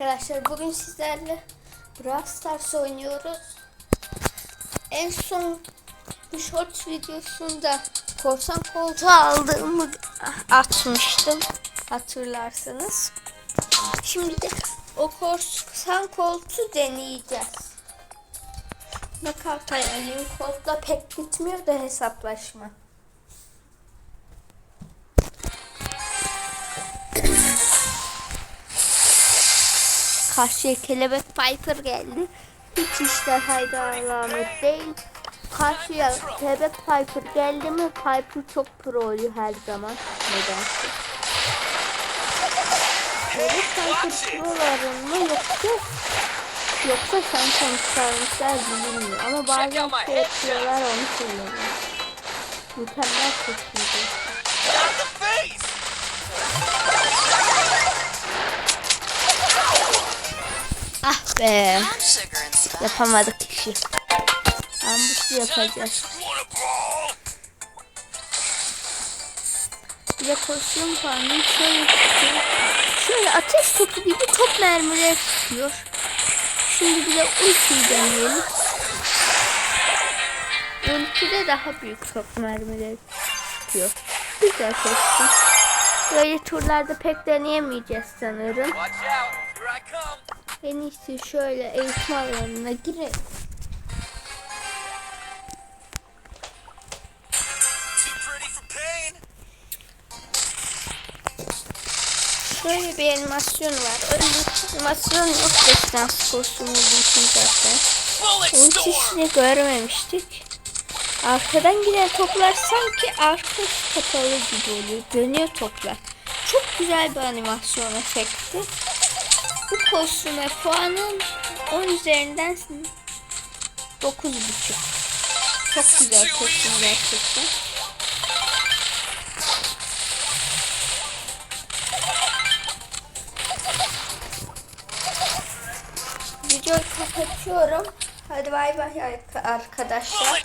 Arkadaşlar bugün sizlerle Brawl Stars oynuyoruz. En son bu short videosunda korsan koltuğu aldığımı atmıştım. Hatırlarsanız. Şimdi de o korsan koltuğu deneyeceğiz. Nakavt ayarlayayım. Kodla pek bitmiyor da hesaplaşma. Karşıya kelebek Piper geldi. Hiç işler hayda alamet değil. Karşıya kelebek Piper geldi mi Piper çok pro oluyor her zaman. Nedense. Kelebek Piper proların mı yoksa yoksa şampiyon çıkarmışlar bilinmiyor. Ama bazen şey yapıyorlar onu söylüyorum. Mükemmel çok Ah be. Yapamadık işi. Ambuslu yapacağız. Wanna brawl? Bir de kostüm falan şöyle tutuyor. Şöyle ateş topu gibi top mermileri tutuyor. Şimdi bir de ultiyi deneyelim. Ultide daha büyük top mermileri tutuyor. Güzel kostüm. Böyle turlarda pek deneyemeyeceğiz sanırım. En iyisi şöyle eğitim alanına girelim. Şöyle bir animasyon var. Öyle animasyon yok destans kostümü için zaten. Onun çeşidini görmemiştik. Arkadan giden toplar sanki arka kapalı gibi oluyor. Dönüyor toplar. Çok güzel bir animasyon efekti. Bu kostüme puanım 10 üzerinden 9,5. Çok güzel kostüm gerçekten. Videoyu kapatıyorum. Hadi bay bay arkadaşlar.